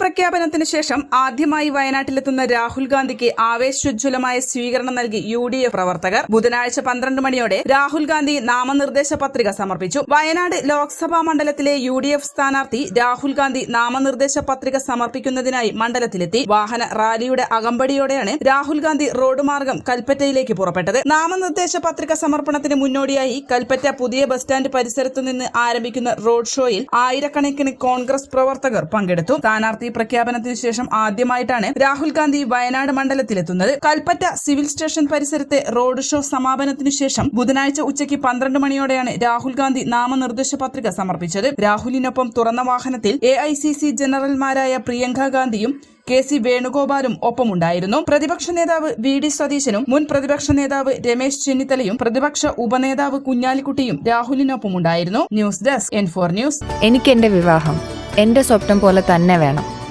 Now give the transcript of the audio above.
പ്രഖ്യാപനത്തിന് ശേഷം ആദ്യമായി വയനാട്ടിലെത്തുന്ന രാഹുൽ ഗാന്ധിക്ക് ആവേശോജ്വലമായ സ്വീകരണം നൽകി യു ഡി എഫ് പ്രവർത്തകർ. ബുധനാഴ്ച പന്ത്രണ്ട് മണിയോടെ രാഹുൽ ഗാന്ധി നാമനിർദ്ദേശ പത്രിക സമർപ്പിച്ചു. വയനാട് ലോക്സഭാ മണ്ഡലത്തിലെ യു ഡി എഫ് സ്ഥാനാർത്ഥി രാഹുൽ ഗാന്ധി നാമനിർദ്ദേശ പത്രിക സമർപ്പിക്കുന്നതിനായി മണ്ഡലത്തിലെത്തി. വാഹന റാലിയുടെ അകമ്പടിയോടെയാണ് രാഹുൽ ഗാന്ധി റോഡ് മാർഗം കൽപ്പറ്റയിലേക്ക് പുറപ്പെട്ടത്. നാമനിർദ്ദേശ പത്രിക സമർപ്പണത്തിന് മുന്നോടിയായി കൽപ്പറ്റ പുതിയ ബസ് സ്റ്റാൻഡ് പരിസരത്തു നിന്ന് ആരംഭിക്കുന്ന റോഡ് ഷോയിൽ ആയിരക്കണക്കിന് കോൺഗ്രസ് പ്രവർത്തകർ പങ്കെടുത്തു. സ്ഥാനാർത്ഥി പ്രഖ്യാപനത്തിന് ശേഷം ആദ്യമായിട്ടാണ് രാഹുൽ ഗാന്ധി വയനാട് മണ്ഡലത്തിലെത്തുന്നത്. കൽപ്പറ്റ സിവിൽ സ്റ്റേഷൻ പരിസരത്തെ റോഡ് ഷോ സമാപനത്തിനു ശേഷം ബുധനാഴ്ച ഉച്ചയ്ക്ക് പന്ത്രണ്ട് മണിയോടെയാണ് രാഹുൽ ഗാന്ധി നാമനിർദ്ദേശ പത്രിക സമർപ്പിച്ചത്. രാഹുലിനൊപ്പം തുറന്ന വാഹനത്തിൽ എ ജനറൽമാരായ പ്രിയങ്ക ഗാന്ധിയും കെ സി വേണുഗോപാലും ഒപ്പമുണ്ടായിരുന്നു. പ്രതിപക്ഷ നേതാവ് വി ഡി സതീശനും മുൻ പ്രതിപക്ഷ നേതാവ് രമേശ് ചെന്നിത്തലയും പ്രതിപക്ഷ ഉപനേതാവ് കുഞ്ഞാലിക്കുട്ടിയും രാഹുലിനൊപ്പമുണ്ടായിരുന്നു. News desk N four news. എനിക്ക് എന്റെ വിവാഹം എന്റെ സ്വപ്നം പോലെ തന്നെ വേണം.